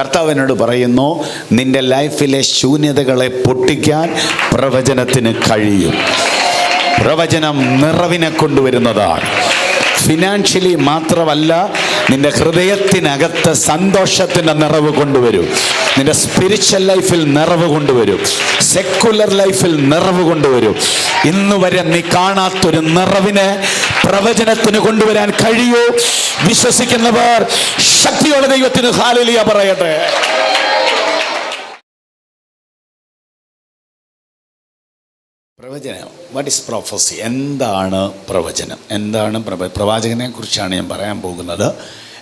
കർത്താവിനോട് പറയുന്നു നിന്റെ ലൈഫിലെ ശൂന്യതകളെ പൊട്ടിക്കാൻ പ്രവചനത്തിന് കഴിയും. പ്രവചനം നിറവിനെ കൊണ്ടുവരുന്നതാണ്. ഫിനാൻഷ്യലി മാത്രമല്ല നിന്റെ ഹൃദയത്തിനകത്ത് സന്തോഷത്തിന്റെ നിറവ് കൊണ്ടുവരും. നിന്റെ സ്പിരിച്വൽ ലൈഫിൽ നിറവ് കൊണ്ടുവരും. സെക്കുലർ ലൈഫിൽ നിറവ് കൊണ്ടുവരും. ഇന്ന് വരെ നീ കാണാത്തൊരു നിറവിനെ പ്രവചനത്തിന് കൊണ്ടുവരാൻ കഴിയൂ. വിശ്വസിക്കുന്നവർ ശക്തിയുള്ള ദൈവത്തിന് ഹാലിലിയ പറയട്ടെ. പ്രവചനം. വാട്ട് ഇസ് പ്രൊഫസി എന്താണ് പ്രവചനം? എന്താണ് പ്രവ പ്രവാചകനെ കുറിച്ചാണ് ഞാൻ പറയാൻ പോകുന്നത്.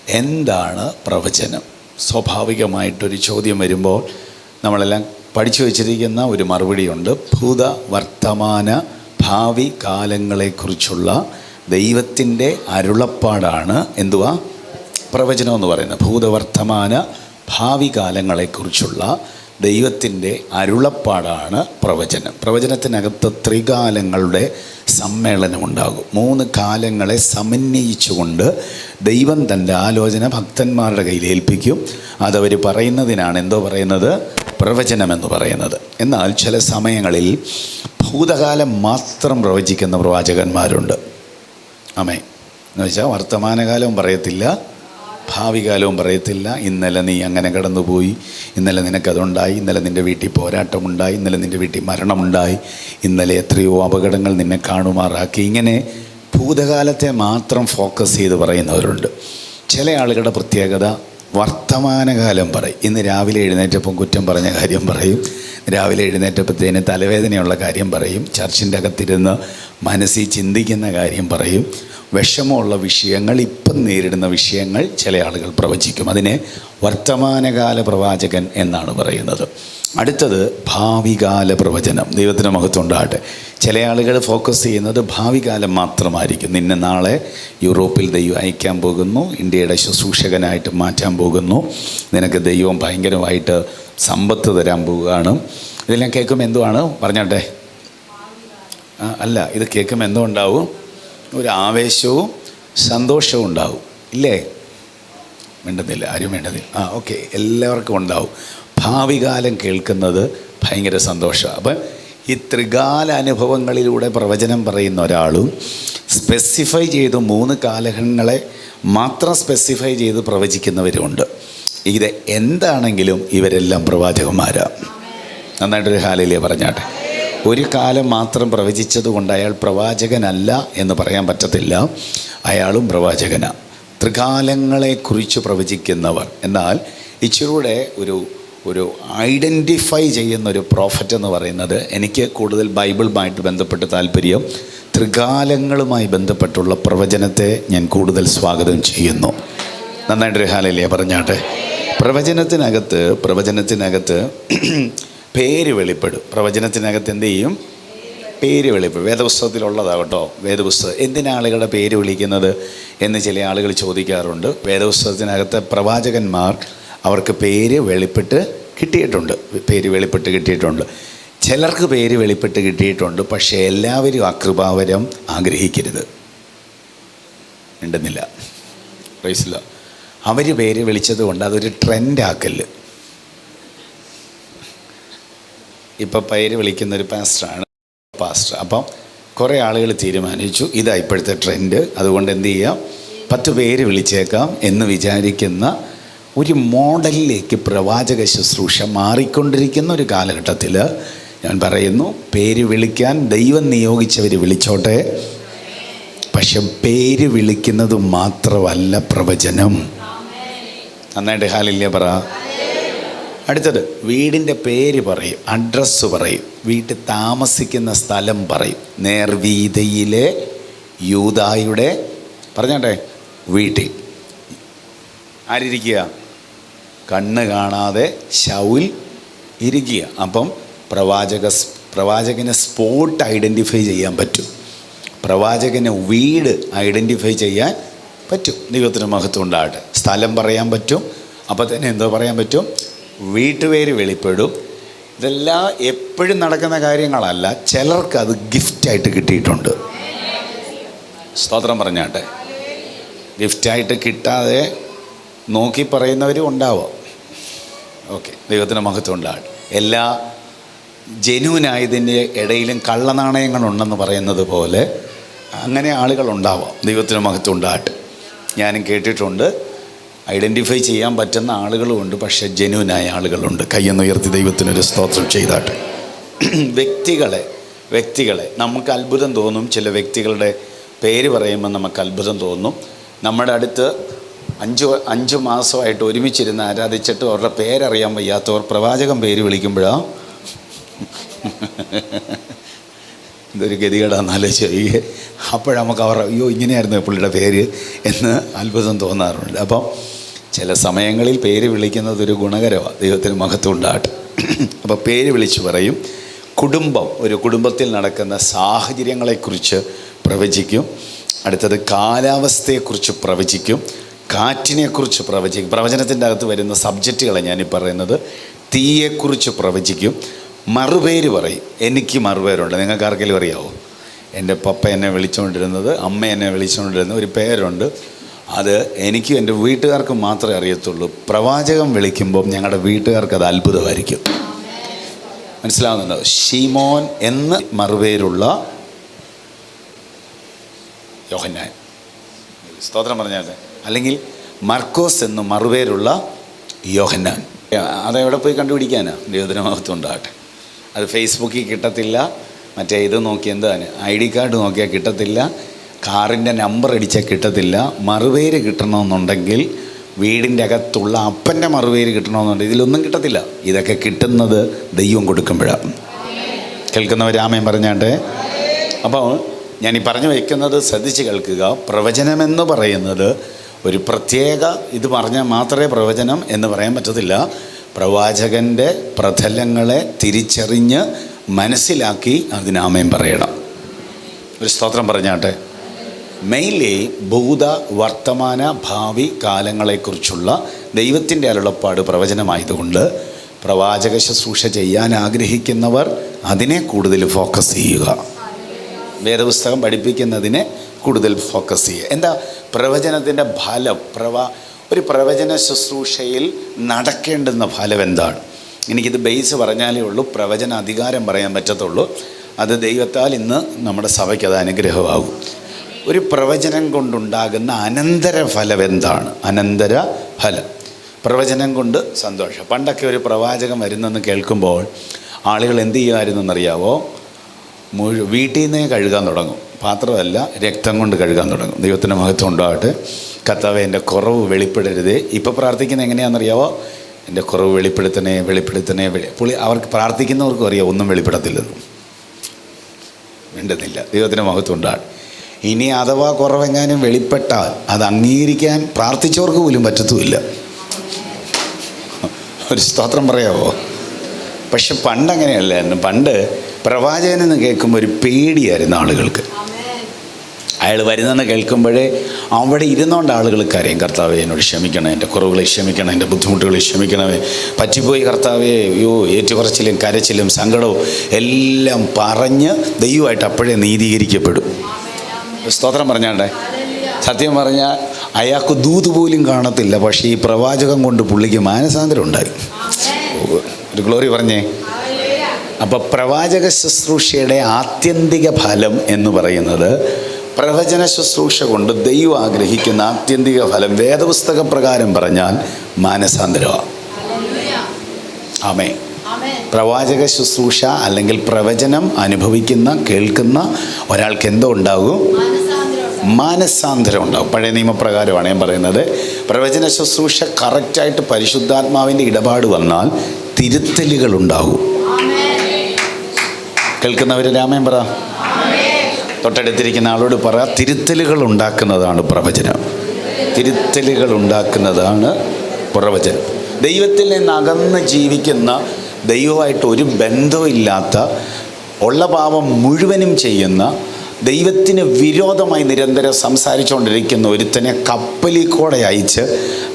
എന്താണ് പ്രവചനം? സ്വാഭാവികമായിട്ടൊരു ചോദ്യം വരുമ്പോൾ നമ്മളെല്ലാം പഠിച്ചു വച്ചിരിക്കുന്ന ഒരു മറുപടിയുണ്ട്. ഭൂത വർത്തമാന ഭാവി കാലങ്ങളെക്കുറിച്ചുള്ള ദൈവത്തിന്റെ അരുളപ്പാടാണ് എന്തുവാ? പ്രവചനം എന്ന് പറയുന്നത്. ഭൂതവർത്തമാന ഭാവി കാലങ്ങളെക്കുറിച്ചുള്ള ദൈവത്തിന്റെ അരുളപ്പാടാണ് പ്രവചനം. പ്രവചനത്തിനകത്ത് ത്രികാലങ്ങളുടെ സമ്മേളനം ഉണ്ടാകും മൂന്ന് കാലങ്ങളെ സമന്വയിച്ചുകൊണ്ട് ദൈവം തന്റെ ആലോചന ഭക്തന്മാരുടെ കയ്യിൽ ഏൽപ്പിക്കും. അതവർ പറയുന്നതിനാണ് എന്തോ പറയുന്നത്? പ്രവചനമെന്ന് പറയുന്നത്. എന്നാൽ ചില സമയങ്ങളിൽ ഭൂതകാലം മാത്രം പ്രവചിക്കുന്ന പ്രവാചകന്മാരുണ്ട്. അമേ എന്ന് വെച്ചാൽ വർത്തമാനകാലവും പറയത്തില്ല ഭാവി കാലവും പറയത്തില്ല. ഇന്നലെ നീ അങ്ങനെ കടന്നുപോയി ഇന്നലെ നിനക്കതുണ്ടായി ഇന്നലെ നിന്റെ വീട്ടിൽ പോരാട്ടമുണ്ടായി ഇന്നലെ നിന്റെ വീട്ടിൽ മരണമുണ്ടായി ഇന്നലെ എത്രയോ അപകടങ്ങൾ നിന്നെ കാണുമാറാക്കി. ഇങ്ങനെ ഭൂതകാലത്തെ മാത്രം ഫോക്കസ് ചെയ്ത് പറയുന്നവരുണ്ട്. ചില ആളുകളുടെ പ്രത്യേകത വർത്തമാനകാലം പറയും. ഇന്ന് രാവിലെ എഴുന്നേറ്റപ്പം കുറ്റം പറഞ്ഞ കാര്യം പറയും. രാവിലെ എഴുന്നേറ്റപ്പത്തേന് തലവേദനയുള്ള കാര്യം പറയും. ചർച്ചിന്റെ അകത്തിരുന്ന് മനസ്സിൽ ചിന്തിക്കുന്ന കാര്യം പറയും. വിഷമമുള്ള വിഷയങ്ങൾ ഇപ്പം നേരിടുന്ന വിഷയങ്ങൾ ചില ആളുകൾ പ്രവചിക്കും. അതിനെ വർത്തമാനകാല പ്രവാചകൻ എന്നാണ് പറയുന്നത്. അടുത്തത് ഭാവികാല പ്രവചനം. ദൈവത്തിന്റെ മഹത്വം ഉണ്ടാകട്ടെ ചില ആളുകൾ ഫോക്കസ് ചെയ്യുന്നത് ഭാവികാലം മാത്രമായിരിക്കും. നിന്നെ നാളെ യൂറോപ്പിൽ ദൈവം അയക്കാൻ പോകുന്നു ഇന്ത്യയുടെ ശുശ്രൂഷകനായിട്ട് മാറ്റാൻ പോകുന്നു. നിനക്ക് ദൈവം ഭയങ്കരമായിട്ട് സമ്പത്ത് തരാൻ പോവുകയാണ്. ഇതെല്ലാം കേൾക്കുമ്പോൾ എന്തുവാണ്? പറഞ്ഞോട്ടെ. അല്ല ഇത് കേൾക്കുമ്പോൾ എന്തോ ഉണ്ടാവും ഒരു ആവേശവും സന്തോഷവും ഉണ്ടാവും. ഇല്ലേ? വേണ്ടതില്ല ആരും വേണ്ടതില്ല ആ ഓക്കെ. എല്ലാവർക്കും ഉണ്ടാവും. ഭാവി കാലം കേൾക്കുന്നത് ഭയങ്കര സന്തോഷമാണ്. അപ്പം ഈ ത്രികാല അനുഭവങ്ങളിലൂടെ പ്രവചനം പറയുന്ന ഒരാളും സ്പെസിഫൈ ചെയ്ത് മൂന്ന് കാലഘട്ടങ്ങളെ മാത്രം സ്പെസിഫൈ ചെയ്ത് പ്രവചിക്കുന്നവരുമുണ്ട്. ഇത് എന്താണെങ്കിലും ഇവരെല്ലാം പ്രവാചകന്മാരാണ് നന്നായിട്ടൊരു ഹാലയിലേ പറഞ്ഞാട്ടെ. ഒരു കാലം മാത്രം പ്രവചിച്ചതുകൊണ്ട് അയാൾ പ്രവാചകനല്ല എന്ന് പറയാൻ പറ്റത്തില്ല. അയാളും പ്രവാചകനാണ് ത്രികാലങ്ങളെക്കുറിച്ച് പ്രവചിക്കുന്നവർ. എന്നാൽ ഇച്ചിരൂടെ ഒരു ഒരു ഐഡന്റിഫൈ ചെയ്യുന്ന ഒരു പ്രോഫറ്റ് എന്ന് പറയുന്നത് എനിക്ക് കൂടുതൽ ബൈബിളുമായിട്ട് ബന്ധപ്പെട്ട് താല്പര്യം. ത്രികാലങ്ങളുമായി ബന്ധപ്പെട്ടുള്ള പ്രവചനത്തെ ഞാൻ കൂടുതൽ സ്വാഗതം ചെയ്യുന്നു. നന്നായിട്ടൊരു ഹാലല്ലേ പറഞ്ഞാട്ടെ. പ്രവചനത്തിനകത്ത് പ്രവചനത്തിനകത്ത് പേര് വെളിപ്പെടും. പ്രവചനത്തിനകത്ത് എന്ത് ചെയ്യും? പേര് വെളിപ്പെടും. വേദപുസ്തകത്തിലുള്ളതാകട്ടോ. വേദപുസ്തകം. എന്തിനാ ആളുകളുടെ പേര് വിളിക്കുന്നത് എന്ന് ചില ആളുകൾ ചോദിക്കാറുണ്ട്. വേദപുസ്തകത്തിനകത്ത് പ്രവാചകന്മാർ അവർക്ക് പേര് വെളിപ്പെട്ട് കിട്ടിയിട്ടുണ്ട്. പേര് വെളിപ്പെട്ട് കിട്ടിയിട്ടുണ്ട്. ചിലർക്ക് പേര് വെളിപ്പെട്ട് കിട്ടിയിട്ടുണ്ട്. പക്ഷേ എല്ലാവരും അകൃപാവരം കൃപാവരം ആഗ്രഹിക്കരുത്. ഉണ്ടെന്നില്ല പ്രൈസില്ല. അവർ പേര് വിളിച്ചത് കൊണ്ട് അതൊരു ട്രെൻഡാക്കൽ. ഇപ്പം പേര് വിളിക്കുന്ന ഒരു പാസ്റ്ററാണ് പാസ്റ്റർ. അപ്പം കുറേ ആളുകൾ തീരുമാനിച്ചു ഇതാ ഇപ്പോഴത്തെ ട്രെൻഡ് അതുകൊണ്ട് എന്ത് ചെയ്യാം? പത്ത് പേര് വിളിച്ചേക്കാം എന്ന് വിചാരിക്കുന്ന ഒരു മോഡലിലേക്ക് പ്രവാചക ശുശ്രൂഷ മാറിക്കൊണ്ടിരിക്കുന്ന ഒരു കാലഘട്ടത്തിൽ ഞാൻ പറയുന്നു പേര് വിളിക്കാൻ ദൈവം നിയോഗിച്ചവർ വിളിച്ചോട്ടെ. പക്ഷെ പേര് വിളിക്കുന്നത് മാത്രമല്ല പ്രവചനം. നന്നായിട്ട് ഹാലില്ല പറ. അടുത്തത് വീടിന്റെ പേര് പറയും അഡ്രസ്സ് പറയും വീട്ടിൽ താമസിക്കുന്ന സ്ഥലം പറയും. നേർവീതയിലെ യൂതായുടെ പറഞ്ഞോട്ടെ വീട്ടിൽ. ആരിയ്ക്കുക കണ്ണ് കാണാതെ ശൗൽ ഇരിക്കുക. അപ്പം പ്രവാചക പ്രവാചകനെ സ്പോട്ട് ഐഡന്റിഫൈ ചെയ്യാൻ പറ്റും. പ്രവാചകനെ വീട് ഐഡന്റിഫൈ ചെയ്യാൻ പറ്റും. ദൈവത്തിന് മഹത്വം ഉണ്ടാകട്ടെ. സ്ഥലം പറയാൻ പറ്റും. അപ്പോൾ തന്നെ എന്തോ പറയാൻ പറ്റും? വീട്ടുപേര് വെളിപ്പെടും. ഇതെല്ലാം എപ്പോഴും നടക്കുന്ന കാര്യങ്ങളല്ല ചിലർക്ക് അത് ഗിഫ്റ്റായിട്ട് കിട്ടിയിട്ടുണ്ട്. സ്തോത്രം പറഞ്ഞാട്ടെ. ഗിഫ്റ്റായിട്ട് കിട്ടാതെ നോക്കി പറയുന്നവരും ഉണ്ടാവാം. ഓക്കെ ദൈവത്തിന്റെ മഹത്വം ഉണ്ടാകട്ടെ. എല്ലാ ജനുവിനായതിന്റെ ഇടയിലും കള്ളനാണയങ്ങളുണ്ടെന്ന് പറയുന്നത് പോലെ അങ്ങനെ ആളുകളുണ്ടാവാം ദൈവത്തിന് മഹത്വം ഉണ്ടാകട്ടെ. ഞാനും കേട്ടിട്ടുണ്ട്. ഐഡന്റിഫൈ ചെയ്യാൻ പറ്റുന്ന ആളുകളുമുണ്ട് പക്ഷേ ജനുവിനായ ആളുകളുണ്ട്. കയ്യെന്നുയർത്തി ദൈവത്തിനൊരു സ്തോത്രം ചെയ്താട്ടെ. വ്യക്തികളെ വ്യക്തികളെ നമുക്ക് അത്ഭുതം തോന്നും ചില വ്യക്തികളുടെ പേര് പറയുമ്പോൾ നമുക്ക് അത്ഭുതം തോന്നും. നമ്മുടെ അടുത്ത് അഞ്ച് അഞ്ച് മാസമായിട്ട് ഒരുമിച്ചിരുന്ന് ആരാധിച്ചിട്ട് അവരുടെ പേരറിയാൻ വയ്യാത്തവർ പ്രവാചകൻ പേര് വിളിക്കുമ്പോഴോ? ഇതൊരു ഗതികേടാന്ന് ആലോചിച്ച് അപ്പോഴാണ് നമുക്ക് അവർ അയ്യോ ഇങ്ങനെയായിരുന്നു പുള്ളിയുടെ പേര് എന്ന് അത്ഭുതം തോന്നാറുണ്ട്. അപ്പം ചില സമയങ്ങളിൽ പേര് വിളിക്കുന്നത് ഒരു ഗുണകരമാണ്. ദൈവത്തിന് മഹത്വം ഉണ്ടാകട്ടെ അപ്പോൾ പേര് വിളിച്ച് പറയും. കുടുംബം ഒരു കുടുംബത്തിൽ നടക്കുന്ന സാഹചര്യങ്ങളെക്കുറിച്ച് പ്രവചിക്കും. അടുത്തത് കാലാവസ്ഥയെക്കുറിച്ച് പ്രവചിക്കും. കാറ്റിനെക്കുറിച്ച് പ്രവചിക്കും. പ്രവചനത്തിന്റെ അകത്ത് വരുന്ന സബ്ജക്റ്റുകളെ ഞാനീ പറയുന്നത്. തീയെക്കുറിച്ച് പ്രവചിക്കും. മറുപേര് പറയും. എനിക്ക് മറുപേരുണ്ട്. നിങ്ങൾക്ക് ആർക്കെങ്കിലും അറിയാവോ? എന്റെ പപ്പ എന്നെ വിളിച്ചുകൊണ്ടിരുന്നത് അമ്മ എന്നെ വിളിച്ചുകൊണ്ടിരുന്നത് ഒരു പേരുണ്ട്. അത് എനിക്ക് എന്റെ വീട്ടുകാർക്ക് മാത്രമേ അറിയത്തുള്ളൂ. പ്രവാചകം വിളിക്കുമ്പം ഞങ്ങളുടെ വീട്ടുകാർക്ക് അത് അത്ഭുതമായിരിക്കും. മനസ്സിലാവുന്നുണ്ടോ? ഷീമോൻ എന്ന് മറുപേരുള്ള യോഹന്നാൻ. സ്തോത്രം പറഞ്ഞാൽ അല്ലെങ്കിൽ മർക്കോസ് എന്ന് മറുപേരുള്ള യോഹന്നാൻ. അതെവിടെ പോയി കണ്ടുപിടിക്കാനാ? ദൈവത്തിന് ഉണ്ടാകട്ടെ. അത് ഫേസ്ബുക്കിൽ കിട്ടത്തില്ല. മറ്റേ ഇത് നോക്കി എന്താണ്? ഐ ഡി കാർഡ് നോക്കിയാൽ കിട്ടത്തില്ല. കാറിന്റെ നമ്പർ അടിച്ചാൽ കിട്ടത്തില്ല. മറുപേര് കിട്ടണമെന്നുണ്ടെങ്കിൽ വീടിന്റെ അകത്തുള്ള അപ്പന്റെ മറുപേര് കിട്ടണമെന്നുണ്ടെങ്കിൽ ഇതിലൊന്നും കിട്ടത്തില്ല. ഇതൊക്കെ കിട്ടുന്നത് ദൈവം കൊടുക്കുമ്പോഴാണ്. കേൾക്കുന്നവർ ആമയും പറഞ്ഞാട്ടെ? അപ്പോൾ ഞാൻ ഈ പറഞ്ഞു വയ്ക്കുന്നത് ശ്രദ്ധിച്ച് കേൾക്കുക. പ്രവചനമെന്ന് പറയുന്നത് ഒരു പ്രത്യേക ഇത് പറഞ്ഞാൽ മാത്രമേ പ്രവചനം എന്ന് പറയാൻ പറ്റത്തില്ല. പ്രവാചകന്റെ പ്രതലങ്ങളെ തിരിച്ചറിഞ്ഞ് മനസ്സിലാക്കി അതിനാമയം പറയണം. ഒരു സ്തോത്രം പറഞ്ഞാട്ടെ? മെയിൻലി ഭൂത വർത്തമാന ഭാവി കാലങ്ങളെക്കുറിച്ചുള്ള ദൈവത്തിന്റെ അരുളപ്പാട് പ്രവചനമായതുകൊണ്ട് പ്രവാചക ശുശ്രൂഷ ചെയ്യാൻ ആഗ്രഹിക്കുന്നവർ അതിനെ കൂടുതൽ ഫോക്കസ് ചെയ്യുക. വേദപുസ്തകം പഠിപ്പിക്കുന്നതിനെ കൂടുതൽ ഫോക്കസ് ചെയ്യുക. എന്താ? പ്രവചനത്തിന്റെ ഫലം പ്രവാ ഒരു പ്രവചന ശുശ്രൂഷയിൽ നടക്കേണ്ടുന്ന ഫലം എന്താണ്? എനിക്കിത് ബേസ് പറഞ്ഞാലേ ഉള്ളൂ പ്രവചന അധികാരം പറയാൻ പറ്റത്തുള്ളൂ. അത് ദൈവത്താൽ ഇന്ന് നമ്മുടെ സഭയ്ക്ക് അത് അനുഗ്രഹമാകും. ഒരു പ്രവചനം കൊണ്ടുണ്ടാകുന്ന അനന്തര ഫലം എന്താണ് അനന്തര ഫലം പ്രവചനം കൊണ്ട് സന്തോഷം. പണ്ടൊക്കെ ഒരു പ്രവാചകൻ വരുന്നെന്ന് കേൾക്കുമ്പോൾ ആളുകൾ എന്ത് ചെയ്യുമായിരുന്നു എന്നറിയാവോ മുഴു വീട്ടിൽ നിന്നേ കഴുകാൻ തുടങ്ങും. പാത്രമല്ല രക്തം കൊണ്ട് കഴുകാൻ തുടങ്ങും. ദൈവത്തിന്റെ മഹത്വം ഉണ്ടാവട്ടെ കത്താവ് എന്റെ കുറവ് വെളിപ്പെടരുതേ. ഇപ്പോൾ പ്രാർത്ഥിക്കുന്നത് എങ്ങനെയാണെന്നറിയാവോ? എന്റെ കുറവ് വെളിപ്പെടുത്തണേ വെളിപ്പെടുത്തണേ വെളി പുള്ളി അവർക്ക് പ്രാർത്ഥിക്കുന്നവർക്കും അറിയാം ഒന്നും വെളിപ്പെടത്തില്ലെന്നും. വേണ്ടുന്നില്ല ദൈവത്തിന്റെ മഹത്വം ഉണ്ടാകും ഇനി അഥവാ കുറവെങ്ങാനും വെളിപ്പെട്ടാൽ അത് അംഗീകരിക്കാൻ പ്രാർത്ഥിച്ചവർക്ക് പോലും പറ്റത്തുമില്ല. ഒരു സ്തോത്രം പറയാമോ പക്ഷെ പണ്ട് അങ്ങനെയല്ലായിരുന്നു. പണ്ട് പ്രവാചകനെന്ന് കേൾക്കുമ്പോൾ ഒരു പേടിയായിരുന്നു ആളുകൾക്ക്. അയാൾ വരുന്നെന്ന് കേൾക്കുമ്പോഴേ അവിടെ ഇരുന്നുകൊണ്ട് ആളുകൾ കാര്യം. കർത്താവെ എന്നോട് ക്ഷമിക്കണം. എന്റെ കുറവുകളെ ക്ഷമിക്കണം. എന്റെ ബുദ്ധിമുട്ടുകളെ ക്ഷമിക്കണമേ പറ്റിപ്പോയി കർത്താവെ. അയ്യോ ഏറ്റുപറച്ചിലും കരച്ചിലും സങ്കടവും എല്ലാം പറഞ്ഞ് ദൈവമായിട്ട് അപ്പോഴേ നീതീകരിക്കപ്പെടും. സ്തോത്രം പറഞ്ഞാണ്ടേ സത്യം പറഞ്ഞാൽ അയാൾക്ക് ദൂത് പോലും കാണത്തില്ല പക്ഷേ ഈ പ്രവാചകം കൊണ്ട് പുള്ളിക്ക് മാനസാന്തരം ഉണ്ടായി. ഒരു ഗ്ലോറി പറഞ്ഞേ. അപ്പോൾ പ്രവാചക ശുശ്രൂഷയുടെ ആത്യന്തിക ഫലം എന്ന് പറയുന്നത് പ്രവചന ശുശ്രൂഷ കൊണ്ട് ദൈവം ആഗ്രഹിക്കുന്ന ആത്യന്തിക ഫലം വേദപുസ്തക പ്രകാരം പറഞ്ഞാൽ മാനസാന്തരമാണ് ആമേ പ്രവാചക ശുശ്രൂഷ അല്ലെങ്കിൽ പ്രവചനം അനുഭവിക്കുന്ന കേൾക്കുന്ന ഒരാൾക്ക് എന്തോ ഉണ്ടാകും? മാനസാന്തരം ഉണ്ടാവും പഴയ നിയമപ്രകാരമാണ് ഞാൻ പറയുന്നത്. പ്രവചന ശുശ്രൂഷ കറക്റ്റായിട്ട് പരിശുദ്ധാത്മാവിന്റെ ഇടപാട് വന്നാൽ തിരുത്തലുകൾ ഉണ്ടാകും കേൾക്കുന്നവർ രാമയം പറ. തൊട്ടടുത്തിരിക്കുന്ന ആളോട് പറ. തിരുത്തലുകൾ ഉണ്ടാക്കുന്നതാണ് പ്രവചനം. തിരുത്തലുകൾ ഉണ്ടാക്കുന്നതാണ് പ്രവചനം. ദൈവത്തിൽ നിന്ന് അകന്ന് ജീവിക്കുന്ന ദൈവമായിട്ട് ഒരു ബന്ധമില്ലാത്ത ഉള്ള പാപം മുഴുവനും ചെയ്യുന്ന ദൈവത്തിന് വിരോധമായി നിരന്തരം സംസാരിച്ചുകൊണ്ടിരിക്കുന്ന ഒരുത്തനെ കപ്പലിൽ കൂടെ അയച്ച്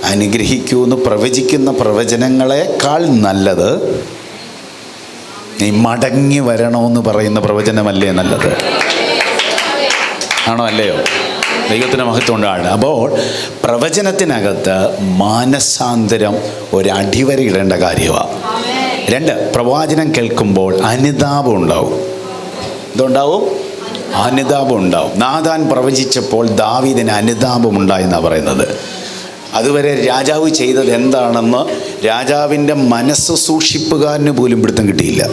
അനുഗ്രഹിക്കുമെന്ന് പ്രവചിക്കുന്ന പ്രവചനങ്ങളെക്കാൾ നല്ലത് നീ മടങ്ങി വരണമെന്ന് പറയുന്ന പ്രവചനമല്ലേ നല്ലത്? ആണോ അല്ലയോ? ദൈവത്തിന് മഹത്വം ഉണ്ടാണ് അപ്പോൾ പ്രവചനത്തിനകത്ത് മാനസാന്തരം ഒരു അടിവരയിടേണ്ട കാര്യമാണ് രണ്ട് പ്രവാചനം കേൾക്കുമ്പോൾ അനുതാപം ഉണ്ടാവും. ഇതുണ്ടാവും? അനുതാപം ഉണ്ടാവും നാഥാൻ പ്രവചിച്ചപ്പോൾ ദാവീദിന് അനുതാപം ഉണ്ടായെന്നാണ് പറയുന്നത്. അതുവരെ രാജാവ് ചെയ്തത് എന്താണെന്ന് രാജാവിന്റെ മനസ്സ് സൂക്ഷിപ്പുകാരന് പോലും പിടുത്തം കിട്ടിയില്ല.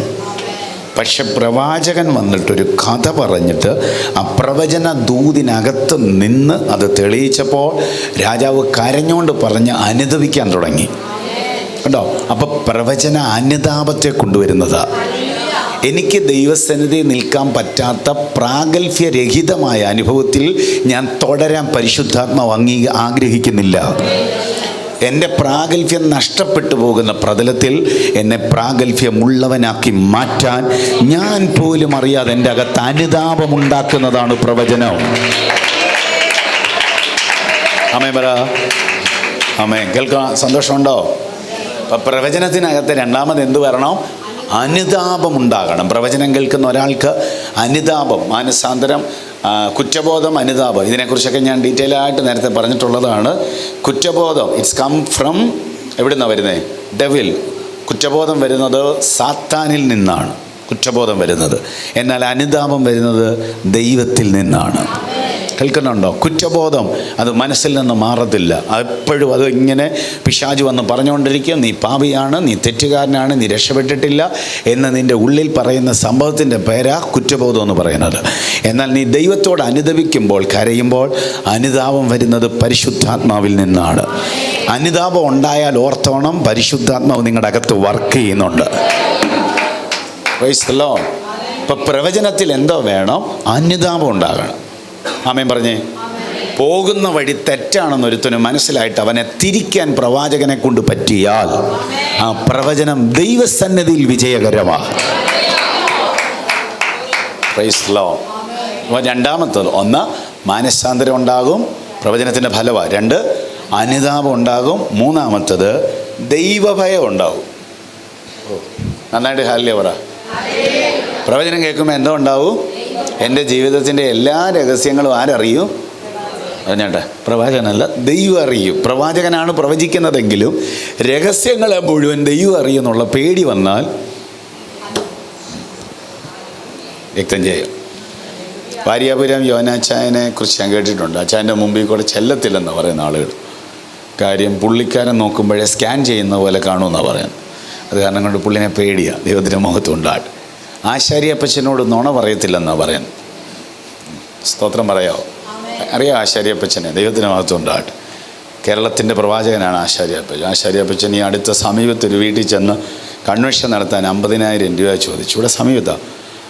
പക്ഷെ പ്രവാചകൻ വന്നിട്ടൊരു കഥ പറഞ്ഞിട്ട് ആ പ്രവചന ദൂതിനകത്ത് നിന്ന് അത് തെളിയിച്ചപ്പോൾ രാജാവ് കരഞ്ഞുകൊണ്ട് പറഞ്ഞ് അനുദവിക്കാൻ തുടങ്ങി. കണ്ടോ? അപ്പോൾ പ്രവചന അനുതാപത്തെ കൊണ്ടുവരുന്നതാ. എനിക്ക് ദൈവസന്നിധി നിൽക്കാൻ പറ്റാത്ത പ്രാഗൽഭ്യരഹിതമായ അനുഭവത്തിൽ ഞാൻ തുടരാൻ പരിശുദ്ധാത്മാവ് അംഗീ ആഗ്രഹിക്കുന്നില്ല. എന്റെ പ്രാഗൽഭ്യം നഷ്ടപ്പെട്ടു പോകുന്ന പ്രതലത്തിൽ എന്നെ പ്രാഗൽഭ്യമുള്ളവനാക്കി മാറ്റാൻ ഞാൻ പോലും അറിയാതെ എന്റെ അകത്ത് അനുതാപമുണ്ടാക്കുന്നതാണ് പ്രവചനം. അമ്മേ പറ. അമ്മേ കേൾക്കാൻ സന്തോഷമുണ്ടോ? അപ്പം പ്രവചനത്തിനകത്ത് രണ്ടാമത് എന്ത് വരണം? അനുതാപം ഉണ്ടാകണം. പ്രവചനം കേൾക്കുന്ന ഒരാൾക്ക് അനുതാപം മാനസാന്തരം കുറ്റബോധം അനുതാപം. ഇതിനെക്കുറിച്ചൊക്കെ ഞാൻ ഡീറ്റെയിൽ ആയിട്ട് നേരത്തെ പറഞ്ഞിട്ടുള്ളതാണ്. കുറ്റബോധം ഇറ്റ്സ് കം ഫ്രം എവിടെ നിന്നാണ് വരുന്നത് ഡെവിൽ കുറ്റബോധം വരുന്നത് സാത്താനിൽ നിന്നാണ്. കുറ്റബോധം വരുന്നത്. എന്നാൽ അനുതാപം വരുന്നത് ദൈവത്തിൽ നിന്നാണ്. കേൾക്കുന്നുണ്ടോ? കുറ്റബോധം. അത് മനസ്സിൽ നിന്ന് മാറത്തില്ല. എപ്പോഴും അത് ഇങ്ങനെ പിശാജ് വന്ന് പറഞ്ഞുകൊണ്ടിരിക്കും. നീ പാപിയാണ് നീ തെറ്റുകാരനാണ് നീ രക്ഷപ്പെട്ടിട്ടില്ല എന്ന് നിന്റെ ഉള്ളിൽ പറയുന്ന സംഭവത്തിന്റെ പേരാ കുറ്റബോധം എന്ന് പറയുന്നത്. എന്നാൽ നീ ദൈവത്തോട് അനുദപിക്കുമ്പോൾ കരയുമ്പോൾ അനുതാപം വരുന്നത് പരിശുദ്ധാത്മാവിൽ നിന്നാണ്. അനുതാപം ഉണ്ടായാൽ ഓർത്തോണം പരിശുദ്ധാത്മാവ് നിങ്ങളുടെ അകത്ത് വർക്ക് ചെയ്യുന്നുണ്ട്. ഇപ്പൊ പ്രവചനത്തിൽ എന്തോ വേണം? അനുതാപം ഉണ്ടാകണം. ആമേൻ പറഞ്ഞേ. പോകുന്ന വഴി തെറ്റാണെന്ന് ഒരുത്തന് മനസ്സിലായിട്ട് അവനെ തിരിക്കാൻ പ്രവാചകനെ കൊണ്ട് പറ്റിയാൽ ആ പ്രവചനം ദൈവസന്നിധിയിൽ വിജയകരമാണ് രണ്ടാമത്തത് ഒന്ന് മാനസാന്തരം ഉണ്ടാകും പ്രവചനത്തിന്റെ ഫലമാണ് രണ്ട് അനുതാപം ഉണ്ടാകും. മൂന്നാമത്തത് ദൈവഭയം ഉണ്ടാകും. നന്നായിട്ട് ഹാലിയ പറ. പ്രവചനം കേൾക്കുമ്പോൾ എന്തോ ഉണ്ടാവും? എന്റെ ജീവിതത്തിന്റെ എല്ലാ രഹസ്യങ്ങളും ആരറിയും? അറിഞ്ഞാട്ടെ പ്രവാചകനല്ല ദൈവം അറിയും. പ്രവാചകനാണ് പ്രവചിക്കുന്നതെങ്കിലും രഹസ്യങ്ങളെ മുഴുവൻ ദൈവം അറിയുന്നുള്ള പേടി വന്നാൽ വ്യക്തം ചെയ്യും. ഭാര്യാപുരം യോനാച്ചായനെ കുറിച്ച് ഞാൻ കേട്ടിട്ടുണ്ട്. അച്ചായന്റെ മുമ്പിൽ കൂടെ ചെല്ലത്തില്ലെന്ന് പറയുന്ന ആളുകൾ. കാര്യം പുള്ളിക്കാരൻ നോക്കുമ്പോഴേ സ്കാൻ ചെയ്യുന്ന പോലെ കാണുമെന്നാണ് പറയുന്നത്. അത് കാരണം കൊണ്ട് പുള്ളിനെ പേടിയാണ് ദൈവത്തിന്റെ മുഖത്ത് ഉണ്ടാട്ട് ആശാരിയപ്പച്ചനോട് നുണ പറയത്തില്ലെന്നാണ് പറയാൻ. സ്തോത്രം പറയാമോ അറിയാം ആശാരിയപ്പച്ചനെ? ദൈവത്തിന്റെ മഹത്വം ഉണ്ടാകട്ടെ കേരളത്തിന്റെ പ്രവാചകനാണ് ആശാരിയപ്പച്ചൻ. ആശാരിയപ്പച്ചൻ ഈ അടുത്ത സമീപത്തൊരു വീട്ടിൽ ചെന്ന് കൺവെൻഷൻ നടത്താൻ അമ്പതിനായിരം രൂപ ചോദിച്ചു. ഇവിടെ സമീപത്താണ്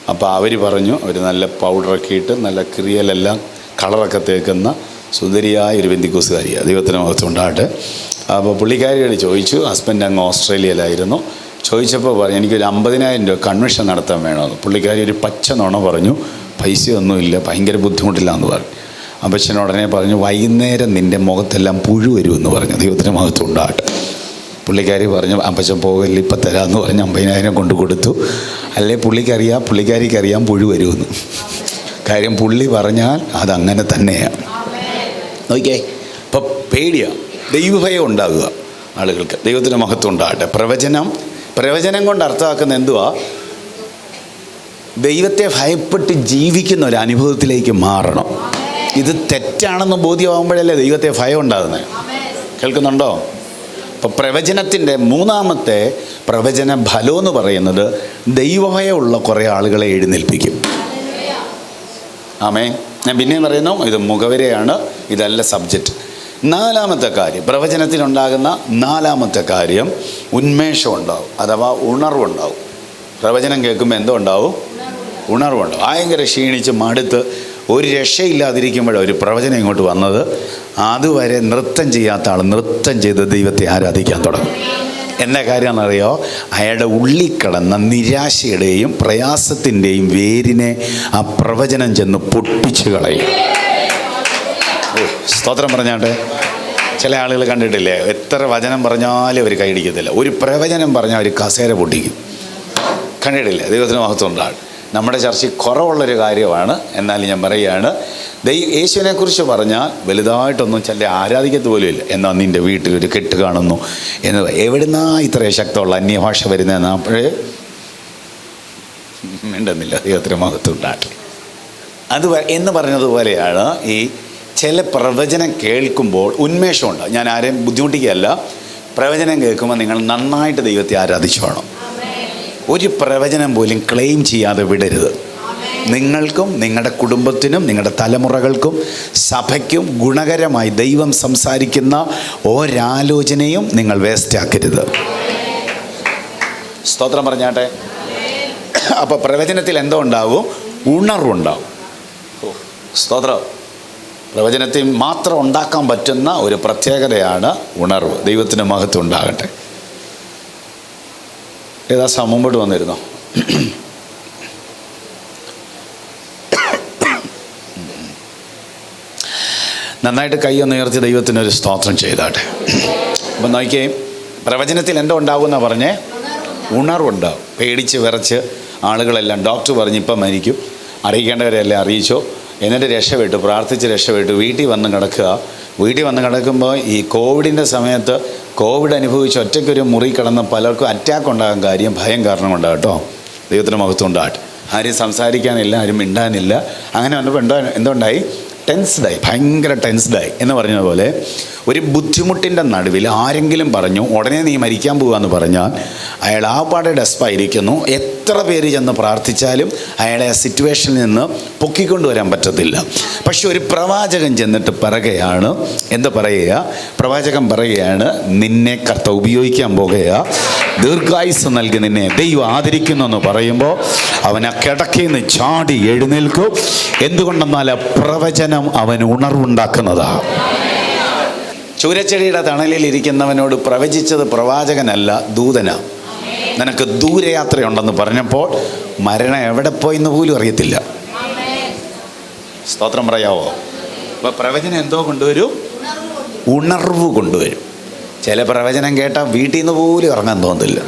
അപ്പോൾ അവർ പറഞ്ഞു അവർ നല്ല പൗഡറൊക്കെ ഇട്ട് നല്ല ക്രിയലെല്ലാം കളറൊക്കെ തേക്കുന്ന സുന്ദരിയായ ഒരു ബിന്ദിക്കൂസുകാരിയാണ് ദൈവത്തിന് മഹത്വം ഉണ്ടാകട്ടെ അപ്പോൾ പുള്ളിക്കാരിയോട് ചോദിച്ചു ഹസ്ബൻഡ് അങ്ങ് ഓസ്ട്രേലിയയിലായിരുന്നു. ചോദിച്ചപ്പോൾ പറഞ്ഞു എനിക്കൊരു അമ്പതിനായിരം രൂപ കൺവെൻഷൻ നടത്താൻ വേണമെന്ന് പുള്ളിക്കാരി ഒരു പച്ച നുണ പറഞ്ഞു പൈസയൊന്നുമില്ല ഭയങ്കര ബുദ്ധിമുട്ടില്ലാന്ന് പറഞ്ഞു. അപ്പച്ചൻ ഉടനെ പറഞ്ഞു വൈകുന്നേരം നിന്റെ മുഖത്തെല്ലാം പുഴു വരുമെന്ന് പറഞ്ഞു ദൈവത്തിന്റെ മഹത്വം ഉണ്ടാകട്ടെ. പുള്ളിക്കാരി പറഞ്ഞു അപ്പച്ചൻ പോകല്ല ഇപ്പം തരാമെന്ന് പറഞ്ഞ് അമ്പതിനായിരം കൊണ്ട് കൊടുത്തു. അല്ലേ പുള്ളിക്കറിയാം പുള്ളിക്കാരിക്കറിയാം പുഴു വരുമെന്ന്. കാര്യം പുള്ളി പറഞ്ഞാൽ അതങ്ങനെ തന്നെയാണ്. നോക്കിയേ ഇപ്പം പേടിയാണ് ദൈവഭയം ഉണ്ടാകുക ആളുകൾക്ക് ദൈവത്തിന്റെ മഹത്വം ഉണ്ടാകട്ടെ. പ്രവചനം പ്രവചനം കൊണ്ട് അർത്ഥമാക്കുന്ന എന്തുവാ? ദൈവത്തെ ഭയപ്പെട്ട് ജീവിക്കുന്ന ഒരു അനുഭവത്തിലേക്ക് മാറണം. ഇത് തെറ്റാണെന്ന് ബോധ്യമാകുമ്പോഴല്ലേ ദൈവത്തെ ഭയം ഉണ്ടാകുന്നത്? കേൾക്കുന്നുണ്ടോ? അപ്പോൾ പ്രവചനത്തിന്റെ മൂന്നാമത്തെ പ്രവചന ഫലം എന്ന് പറയുന്നത് ദൈവഭയമുള്ള കുറേ ആളുകളെ എഴുന്നേൽപ്പിക്കും. ആമേ ഞാൻ പിന്നെയും പറയുന്നു ഇത് മുഖവരെയാണ് ഇതല്ല സബ്ജക്റ്റ്. നാലാമത്തെ കാര്യം പ്രവചനത്തിലുണ്ടാകുന്ന നാലാമത്തെ കാര്യം ഉന്മേഷം ഉണ്ടാവും അഥവാ ഉണർവുണ്ടാവും. പ്രവചനം കേൾക്കുമ്പോൾ എന്തോ ഉണ്ടാവും? ഉണർവുണ്ടാവും. ഭയങ്കര ക്ഷീണിച്ച് മടുത്ത് ഒരു രക്ഷയില്ലാതിരിക്കുമ്പോഴാണ് ഒരു പ്രവചനം ഇങ്ങോട്ട് വന്നത്. അതുവരെ നൃത്തം ചെയ്യാത്ത ആൾ നൃത്തം ചെയ്ത് ദൈവത്തെ ആരാധിക്കാൻ തുടങ്ങും. എന്താ കാര്യമെന്നറിയോ? അയാളുടെ ഉള്ളിൽ കിടന്ന നിരാശയുടെയും പ്രയാസത്തിന്റെയും വേരിനെ ആ പ്രവചനം ചെന്ന് പൊട്ടിച്ചു കളയും. സ്തോത്രം പറഞ്ഞാട്ടെ ചില ആളുകൾ കണ്ടിട്ടില്ലേ? എത്ര വചനം പറഞ്ഞാലും അവർ കൈയടിക്കത്തില്ല. ഒരു പ്രവചനം പറഞ്ഞാൽ അവർ കസേര പൊട്ടിക്കും. കണ്ടിട്ടില്ല? ദൈവത്തിന് മഹത്വം ഉണ്ടാണ് നമ്മുടെ ചർച്ചയിൽ കുറവുള്ളൊരു കാര്യമാണ്. എന്നാൽ ഞാൻ പറയുകയാണ് ദൈ യേശുവിനെക്കുറിച്ച് പറഞ്ഞാൽ വലുതായിട്ടൊന്നും ചില ആരാധിക്കത്ത് പോലും ഇല്ല എന്നാൽ നിന്റെ വീട്ടിൽ ഒരു കെട്ട് കാണുന്നു എന്ന് എവിടുന്നാ ഇത്രയും ശക്തമുള്ള അന്യഭാഷ വരുന്നതെന്ന് അപ്പോഴേ? മിണ്ടുന്നില്ല ദൈവത്തിന് മഹത്വം അത് എന്ന് പറഞ്ഞതുപോലെയാണ് ഈ ചില പ്രവചനം കേൾക്കുമ്പോൾ ഉന്മേഷമുണ്ട്. ഞാൻ ആരെയും ബുദ്ധിമുട്ടിക്കുകയല്ല. പ്രവചനം കേൾക്കുമ്പോൾ നിങ്ങൾ നന്നായിട്ട് ദൈവത്തെ ആരാധിച്ചു വേണം. ഒരു പ്രവചനം പോലും ക്ലെയിം ചെയ്യാതെ വിടരുത്. നിങ്ങൾക്കും നിങ്ങളുടെ കുടുംബത്തിനും നിങ്ങളുടെ തലമുറകൾക്കും സഭയ്ക്കും ഗുണകരമായി ദൈവം സംസാരിക്കുന്ന ഒരാലോചനയും നിങ്ങൾ വേസ്റ്റാക്കരുത് സ്തോത്രം പറഞ്ഞാട്ടെ? അപ്പോൾ പ്രവചനത്തിൽ എന്തോ ഉണ്ടാവും? ഉണർവുണ്ടാവും. സ്തോത്രം. പ്രവചനത്തിൽ മാത്രം ഉണ്ടാക്കാൻ പറ്റുന്ന ഒരു പ്രത്യേകതയാണ് ഉണർവ്. ദൈവത്തിന് മഹത്വം ഉണ്ടാകട്ടെ. ഏതാ മുമ്പോട്ട് വന്നിരുന്നോ? നന്നായിട്ട് കൈ ഒന്ന് ഉയർത്തി ദൈവത്തിനൊരു സ്തോത്രം ചെയ്താട്ടെ. അപ്പം നോക്കിയേ പ്രവചനത്തിൽ എന്തോ ഉണ്ടാകുമെന്നാ പറഞ്ഞേ? ഉണർവുണ്ടാവും. പേടിച്ച് വിറച്ച് ആളുകളെല്ലാം ഡോക്ടർ പറഞ്ഞ് ഇപ്പം മരിക്കും. അറിയിക്കേണ്ടവരെല്ലാം അറിയിച്ചോ? എന്നിട്ട് രക്ഷപ്പെട്ടു പ്രാർത്ഥിച്ച് രക്ഷപ്പെട്ടു. വീട്ടിൽ വന്ന് കിടക്കുക. വീട്ടിൽ വന്ന് കിടക്കുമ്പോൾ ഈ കോവിഡിന്റെ സമയത്ത് കോവിഡ് അനുഭവിച്ച് ഒറ്റയ്ക്കൊരു മുറി കിടന്ന പലർക്കും അറ്റാക്ക് ഉണ്ടാകാൻ കാര്യം ഭയം കാരണം ഉണ്ടാകും കേട്ടോ. ദൈവത്തിന് മഹത്വം ഉണ്ടാകട്ടെ ആരും സംസാരിക്കാനില്ല ആരും മിണ്ടാനില്ല. അങ്ങനെ വന്നപ്പോൾ എന്തോ എന്തുണ്ടായി ടെൻസ്ഡായി ഭയങ്കര ടെൻസ്ഡായി എന്ന് പറഞ്ഞതുപോലെ ഒരു ബുദ്ധിമുട്ടിന്റെ നടുവിൽ ആരെങ്കിലും പറഞ്ഞു ഉടനെ നീ മരിക്കാൻ പോകാന്ന് പറഞ്ഞാൽ അയാൾ ആ പാടെ ഡെസ്പായിരിക്കുന്നു. എത്ര പേര് ചെന്ന് പ്രാർത്ഥിച്ചാലും അയാളെ ആ സിറ്റുവേഷനിൽ നിന്ന് പൊക്കിക്കൊണ്ടുവരാൻ പറ്റത്തില്ല. പക്ഷെ ഒരു പ്രവാചകൻ ചെന്നിട്ട് പറയുകയാണ് എന്താ പറയുക? പ്രവാചകൻ പറയുകയാണ് നിന്നെ കർത്ത ഉപയോഗിക്കാൻ പോകുക ദീർഘായുസ് നൽകി നിന്നെ ദൈവം ആദരിക്കുന്നു എന്ന് പറയുമ്പോൾ അവൻ ആ കിടക്കയിൽ നിന്ന് ചാടി എഴുന്നേൽക്കും. എന്തുകൊണ്ടെന്നാൽ പ്രവചനം അവന് ഉണർവുണ്ടാക്കുന്നതാണ് ചൂരച്ചെടിയുടെ തണലിൽ ഇരിക്കുന്നവനോട് പ്രവചിച്ചത് പ്രവാചകനല്ല ദൂതന. നിനക്ക് ദൂരയാത്രയുണ്ടെന്ന് പറഞ്ഞപ്പോൾ മരണം എവിടെ പോയെന്ന് പോലും അറിയത്തില്ല. സ്തോത്രം പറയാവോ? അപ്പോൾ പ്രവചനം എന്തോ കൊണ്ടുവരും? ഉണർവ് കൊണ്ടുവരും. ചില പ്രവചനം കേട്ടാൽ വീട്ടിൽ നിന്ന് പോലും ഇറങ്ങാൻ തോന്നില്ല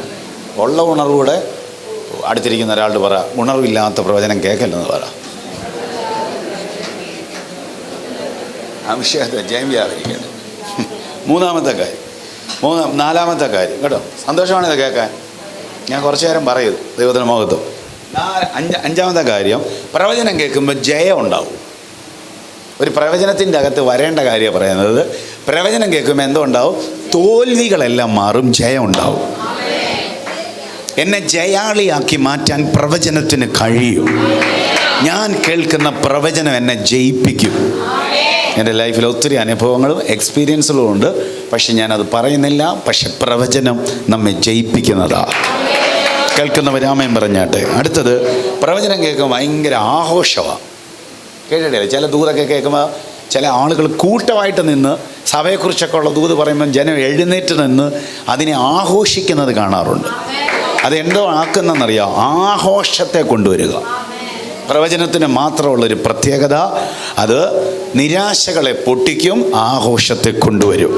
ഉള്ള ഉണർവൂടെ അടുത്തിരിക്കുന്ന ഒരാളോട് പറ ഉണർവില്ലാത്ത പ്രവചനം കേൾക്കല്ലെന്ന് പറ. അഭിഷേകത്തെ ജയം വ്യാപരിക്കട്ടെ. മൂന്നാമത്തെ കാര്യം. മൂന്നാം നാലാമത്തെ കാര്യം. കേട്ടോ? സന്തോഷമാണ് ഇത് കേൾക്കാൻ? ഞാൻ കുറച്ചു നേരം പറയൂ ദൈവത്തിന് മുഖത്തും. അഞ്ച് അഞ്ച അഞ്ചാമത്തെ കാര്യം പ്രവചനം കേൾക്കുമ്പോൾ ജയം ഉണ്ടാവും. ഒരു പ്രവചനത്തിന്റെ അകത്ത് വരേണ്ട കാര്യം പറയുന്നത്. പ്രവചനം കേൾക്കുമ്പോൾ എന്തോ ഉണ്ടാവും? തോൽവികളെല്ലാം മാറും ജയം ഉണ്ടാവും. എന്നെ ജയാളിയാക്കി മാറ്റാൻ പ്രവചനത്തിന് കഴിയും. ഞാൻ കേൾക്കുന്ന പ്രവചനം എന്നെ ജയിപ്പിക്കും. എന്റെ ലൈഫിൽ ഒത്തിരി അനുഭവങ്ങളും എക്സ്പീരിയൻസുകളും ഉണ്ട്. പക്ഷെ ഞാനത് പറയുന്നില്ല. പക്ഷെ പ്രവചനം നമ്മെ ജയിപ്പിക്കുന്നതാണ് കേൾക്കുന്നവരാമയും പറഞ്ഞാട്ടെ. അടുത്തത് പ്രവചനം കേൾക്കുമ്പോൾ ഭയങ്കര ആഘോഷമാണ് കേട്ടിട്ടില്ല? ചില ദൂതൊക്കെ കേൾക്കുമ്പോൾ ചില ആളുകൾ കൂട്ടമായിട്ട് നിന്ന് സഭയെക്കുറിച്ചൊക്കെ ഉള്ള ദൂത് പറയുമ്പം ജനം എഴുന്നേറ്റ് നിന്ന് അതിനെ ആഘോഷിക്കുന്നത് കാണാറുണ്ട്. അതെന്തോ ആക്കുന്നതെന്നറിയാം. ആഘോഷത്തെ കൊണ്ടുവരിക. പ്രവചനത്തിന് മാത്രമുള്ളൊരു പ്രത്യേകത അത് നിരാശകളെ പൊട്ടിക്കും ആഘോഷത്തെ കൊണ്ടുവരും.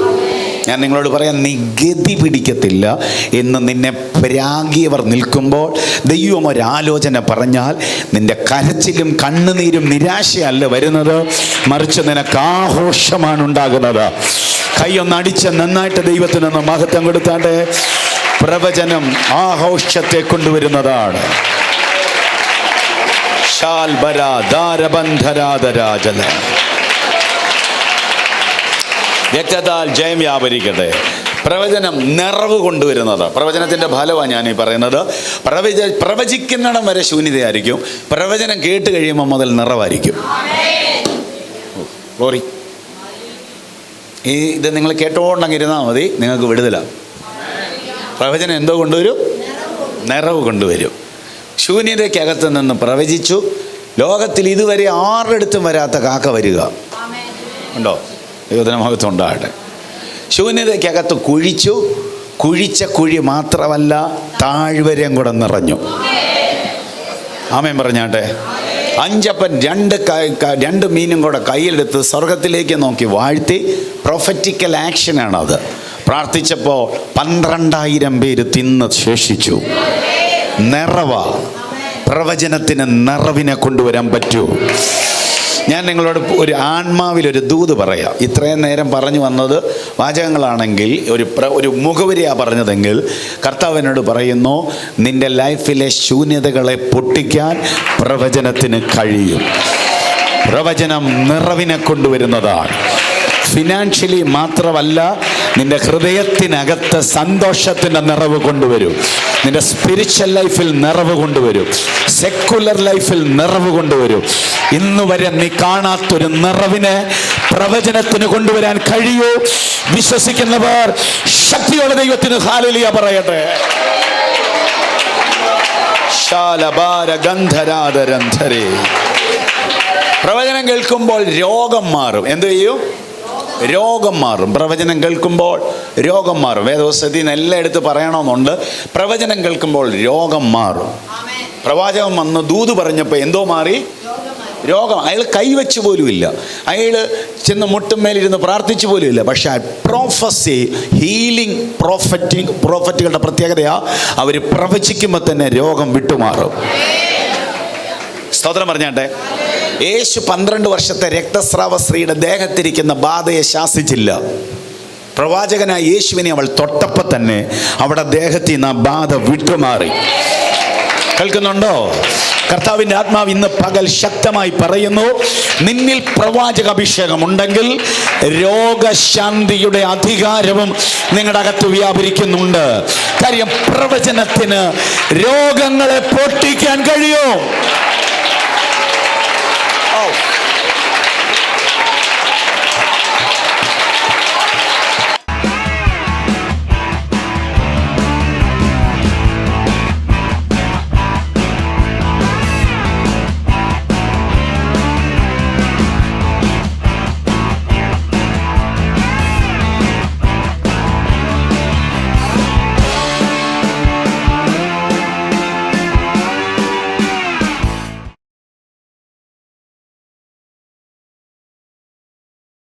ഞാൻ നിങ്ങളോട് പറയാം നിഗതി പിടിക്കത്തില്ല എന്ന് നിന്നെ പ്രാഗിയവർ നിൽക്കുമ്പോൾ ദൈവം ഒരാലോചന പറഞ്ഞാൽ നിന്റെ കരച്ചിലും കണ്ണുനീരും നിരാശയല്ല വരുന്നത്. മറിച്ച് നിനക്ക് ആഘോഷമാണ് ഉണ്ടാകുന്നത്. കൈയൊന്നടിച്ച് നന്നായിട്ട് ദൈവത്തിനൊന്ന് മഹത്വം കൊടുത്താണ്ട് പ്രവചനം ആഘോഷത്തെ കൊണ്ടുവരുന്നതാണ്. ശാൽബര ദാരബന്ധരാധരാജല രക്തത്താൽ ജയം വ്യാപരിക്കട്ടെ. പ്രവചനം നിറവ് കൊണ്ടുവരുന്നത്. പ്രവചനത്തിന്റെ ഫലമാണ് ഞാൻ ഈ പറയുന്നത്. പ്രവച പ്രവചിക്കുന്നിടം വരെ ശൂന്യതയായിരിക്കും. പ്രവചനം കേട്ട് കഴിയുമ്പോൾ മുതൽ നിറവായിരിക്കും. ലോറി ഈ ഇത് നിങ്ങൾ കേട്ടോണ്ടങ്ങ് ഇരുന്നാൽ മതി. നിങ്ങൾക്ക് വിടുതലാണ് പ്രവചനം എന്തോ കൊണ്ടുവരും? നിറവ് കൊണ്ടുവരും. ശൂന്യതയ്ക്കകത്ത് നിന്ന് പ്രവചിച്ചു. ലോകത്തിൽ ഇതുവരെ ആറെടുത്തും വരാത്ത കാക്ക വരിക. ഉണ്ടോ? ദൈവത്തിന് മഹത്വം ഉണ്ടാകട്ടെ. ശൂന്യതയ്ക്കകത്ത് കുഴിച്ചു. കുഴിച്ച കുഴി മാത്രമല്ല താഴ്വരം കൂടെ നിറഞ്ഞു. ആമേൻ പറഞ്ഞാട്ടെ. അഞ്ചപ്പൻ രണ്ട് രണ്ട് മീനും കൂടെ കയ്യിലെടുത്ത് സ്വർഗത്തിലേക്ക് നോക്കി വാഴ്ത്തി. പ്രൊഫറ്റിക്കൽ ആക്ഷനാണത് പ്രാർത്ഥിച്ചപ്പോൾ പന്ത്രണ്ടായിരം പേര് തിന്ന് ശേഷിച്ചു. നിറവ. പ്രവചനത്തിന് നിറവിനെ കൊണ്ടുവരാൻ പറ്റൂ. ഞാൻ നിങ്ങളോട് ഒരു ആത്മാവിൽ ഒരു ദൂത് പറയാം. ഇത്രയും നേരം പറഞ്ഞു വന്നത് വാചകങ്ങളാണെങ്കിൽ ഒരു പ്ര ഒരു മുഖവരിയാണ് പറഞ്ഞതെങ്കിൽ കർത്താവിനോട് പറയുന്നു നിന്റെ ലൈഫിലെ ശൂന്യതകളെ പൊട്ടിക്കാൻ പ്രവചനത്തിന് കഴിയും. പ്രവചനം നിറവിനെ കൊണ്ടുവരുന്നതാണ്. ഫിനാൻഷ്യലി മാത്രമല്ല നിന്റെ ഹൃദയത്തിനകത്ത് സന്തോഷത്തിന്റെ നിറവ് കൊണ്ടുവരും. നിന്റെ സ്പിരിച്വൽ ലൈഫിൽ നിറവ് കൊണ്ടുവരും. സെക്കുലർ ലൈഫിൽ നിറവ് കൊണ്ടുവരും. ഇന്ന് വരെ നീ കാണാത്തൊരു നിറവിനെ പ്രവചനത്തിന് കൊണ്ടുവരാൻ കഴിയൂ. വിശ്വസിക്കുന്നവർ ശക്തിയുള്ള ദൈവത്തിന് ഹാലലിയ പറയട്ടെ. പ്രവചനം കേൾക്കുമ്പോൾ രോഗം മാറും. എന്ത് ചെയ്യും? രോഗം മാറും. പ്രവചനം കേൾക്കുമ്പോൾ രോഗം മാറും. വേദവസതി എല്ലാം എടുത്ത് പറയണമെന്നുണ്ട്. പ്രവചനം കേൾക്കുമ്പോൾ രോഗം മാറും. പ്രവാചകൻ വന്ന് ദൂത് പറഞ്ഞപ്പോൾ എന്തോ മാറി? രോഗം. അയാൾ കൈവച്ച് പോലുമില്ല അയാൾ ചെന്ന് മുട്ടുമേലിരുന്ന് പ്രാർത്ഥിച്ചു പോലുമില്ല പക്ഷെ പ്രോഫസി ഹീലിംഗ് പ്രോഫറ്റിംഗ് പ്രോഫറ്റുകളുടെ പ്രത്യേകതയാ അവർ പ്രവചിക്കുമ്പോൾ തന്നെ രോഗം വിട്ടുമാറും. സ്തോത്രം പറഞ്ഞാട്ടെ? യേശു പന്ത്രണ്ട് വർഷത്തെ രക്തസ്രാവ സ്ത്രീയുടെ ദേഹത്തിരിക്കുന്ന ബാധയെ ശാസിച്ചില്ല. പ്രവാചകനായ യേശുവിനെ അവൾ തൊട്ടപ്പോൾ തന്നെ അവിടെ ദേഹത്തിൽ നിന്ന് ആ ബാധ വിട്ടുമാറി. കേൾക്കുന്നുണ്ടോ? കർത്താവിന്റെ ആത്മാവ് ഇന്ന് പകൽ ശക്തമായി പറയുന്നു നിന്നിൽ പ്രവാചക അഭിഷേകം ഉണ്ടെങ്കിൽ രോഗശാന്തിയുടെ അധികാരവും നിങ്ങളുടെ അകത്ത് വ്യാപരിക്കുന്നുണ്ട്. കാര്യം പ്രവചനത്തിന് രോഗങ്ങളെ പൊട്ടിക്കാൻ കഴിയും. Oh.